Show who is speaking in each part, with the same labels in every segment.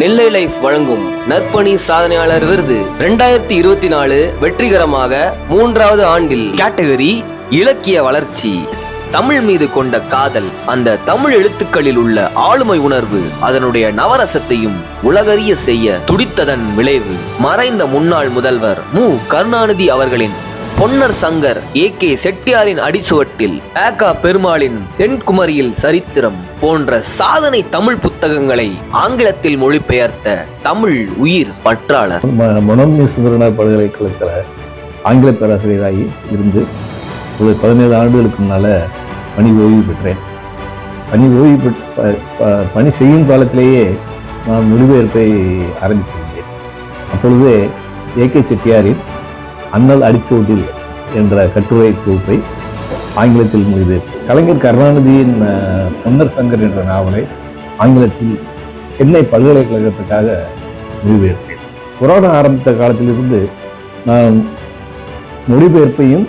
Speaker 1: நெல்லை life வழங்கும் நற்பணி சாதனையாளர் விருது ரெண்டாயிரத்தி இருபத்தி நாலு வெற்றிகரமாக மூன்றாவது ஆண்டில் கேட்டகரி இலக்கிய வளர்ச்சி. தமிழ் மீது கொண்ட காதல் அந்த தமிழ் எழுத்துக்களில் உள்ள ஆளுமை உணர்வு அதனுடைய நவரசத்தையும் உலகறிய செய்ய துடித்ததன் விளைவு. மறைந்த முன்னாள் முதல்வர் மு. கருணாநிதி அவர்களின் பொன்னர் சங்கர் ஏ கே செட்டியாரின் அடிச்சுவட்டில் பேக்கா பெருமாளின் தென்குமரியில் சரித்திரம் போன்ற சாதனை தமிழ் புத்தகங்களை ஆங்கிலத்தில் மொழிபெயர்த்த தமிழ் உயிர் பற்றாளர்.
Speaker 2: ம- சுந்தரனார் பல்கலைக்கழகத்தில் ஆங்கில பேராசிரியராகி இருந்து ஒரு பதினேழு ஆண்டுகளுக்கு முன்னால் பணி ஓய்வு பெற்றேன். பணி ஓய்வு பெற்று ப- பணி செய்யும் காலத்திலேயே நான் மொழிபெயர்ப்பை ஆரம்பித்திருந்தேன். அப்பொழுது ஏ கே செட்டியாரின் அண்ணல் அடிச்சோட்டில் என்ற கட்டுரை தொகுப்பை ஆங்கிலத்தில் மொழிபெயர்ப்பு கலைஞர் கருணாநிதியின் பொன்னர் சங்கர் என்ற நாவலை ஆங்கிலத்தில் சென்னை பல்கலைக்கழகத்துக்காக மொழிபெயர்த்தேன் கொரோனா ஆரம்பித்த காலத்திலிருந்து நான் மொழிபெயர்ப்பையும்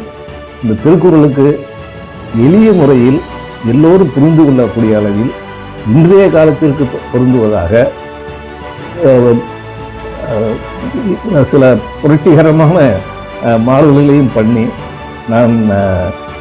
Speaker 2: இந்த திருக்குறளுக்கு எளிய முறையில் எல்லோரும் புரிந்து கொள்ளக்கூடிய அளவில் இன்றைய காலத்திற்கு பொருந்துவதாக சில புரட்சிகரமான மாறுதல்களையும் பண்ணி நான்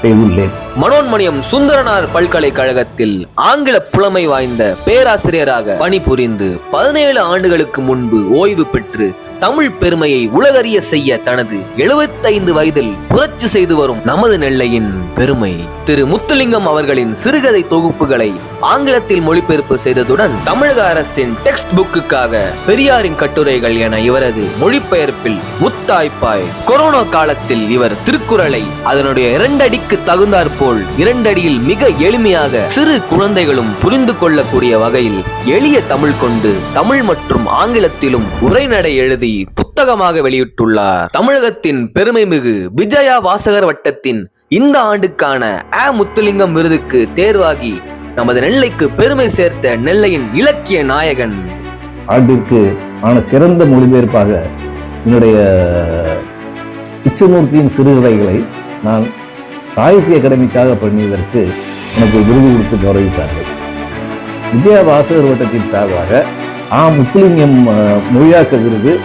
Speaker 2: செய்துள்ளேன்.
Speaker 1: மனோன்மணியம் சுந்தரனார் பல்கலைக்கழகத்தில் ஆங்கில புலமை வாய்ந்த பேராசிரியராக பணிபுரிந்து பதினேழு ஆண்டுகளுக்கு முன்பு ஓய்வு பெற்று தமிழ் பெருமையை உலகறிய செய்ய தனது 75 வயதில் புரட்சி செய்து வரும் நமது நெல்லையின் பெருமை. திரு முத்துலிங்கம் அவர்களின் சிறுகதை தொகுப்புகளை ஆங்கிலத்தில் மொழிபெயர்ப்பு செய்ததுடன் தமிழக அரசின் டெக்ஸ்ட் புக்குக்காக பெரியாரின் கட்டுரைகள் என இவரது மொழிபெயர்ப்பில் முத்தாய்ப்பாய். கொரோனா காலத்தில் இவர் திருக்குறளை அதனுடைய இரண்டடிக்கு தகுந்தாற்போல் இரண்டடியில் மிக எளிமையாக சிறு குழந்தைகளும் புரிந்து கொள்ளக்கூடிய வகையில் எளிய தமிழ் கொண்டு தமிழ் மற்றும் ஆங்கிலத்திலும் உரைநடை எழுதி புத்தகமாக வெளியிட்டுள்ளார். தமிழகத்தின் பெருமைமிகு விஜயா வாசகர் வட்டத்தின் இந்த ஆண்டுக்கான அ முத்துலிங்கம் விருதுக்கு தேர்வாகி நமது நெல்லைக்கு பெருமை சேர்த்த நெல்லையின் இலக்கிய நாயகன்.
Speaker 2: ஆண்டிற்கு ஆன சிறந்த மொழிபெயர்ப்பாக என்னுடைய பிச்சமூர்த்தியின் சிறுகதைகளை நான் சாகித்ய அகாடமிக்காக பண்ணியதற்கு எனக்கு விருது கொடுத்து கௌரவித்தார்கள். விஜயா வாசகர் வட்டத்தின் சார்பாக ஆ. முத்துலிங்கம் மொழியாக்க விருது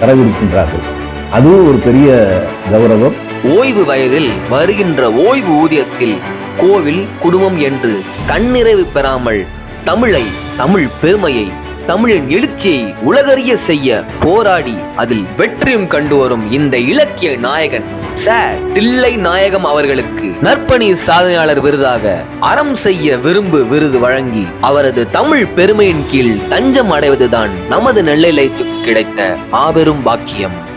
Speaker 2: தரவிருக்கின்றார்கள். அதுவும் ஒரு பெரிய கௌரவம்.
Speaker 1: ஓய்வு வயதில் வருகின்ற ஓய்வு ஊதியத்தில் கோவில் குடும்பம் என்று தன்னிறைவு பெறாமல் தமிழை தமிழ் பெருமையை தமிழின் எழுச்சியை உலகறிய செய்ய போராடி அதில் வெற்றியும் கண்டு வரும் இந்த இலக்கிய நாயகன் ச. தில்லை நாயகம் அவர்களுக்கு நற்பணி சாதனையாளர் விருதாக அறம் செய்ய விரும்பு விருது வழங்கி அவரது தமிழ் பெருமையின் கீழ் தஞ்சம் அடைவதுதான் நமது நெல்லை லைஃபுக்கு கிடைத்த மாபெரும் பாக்கியம்.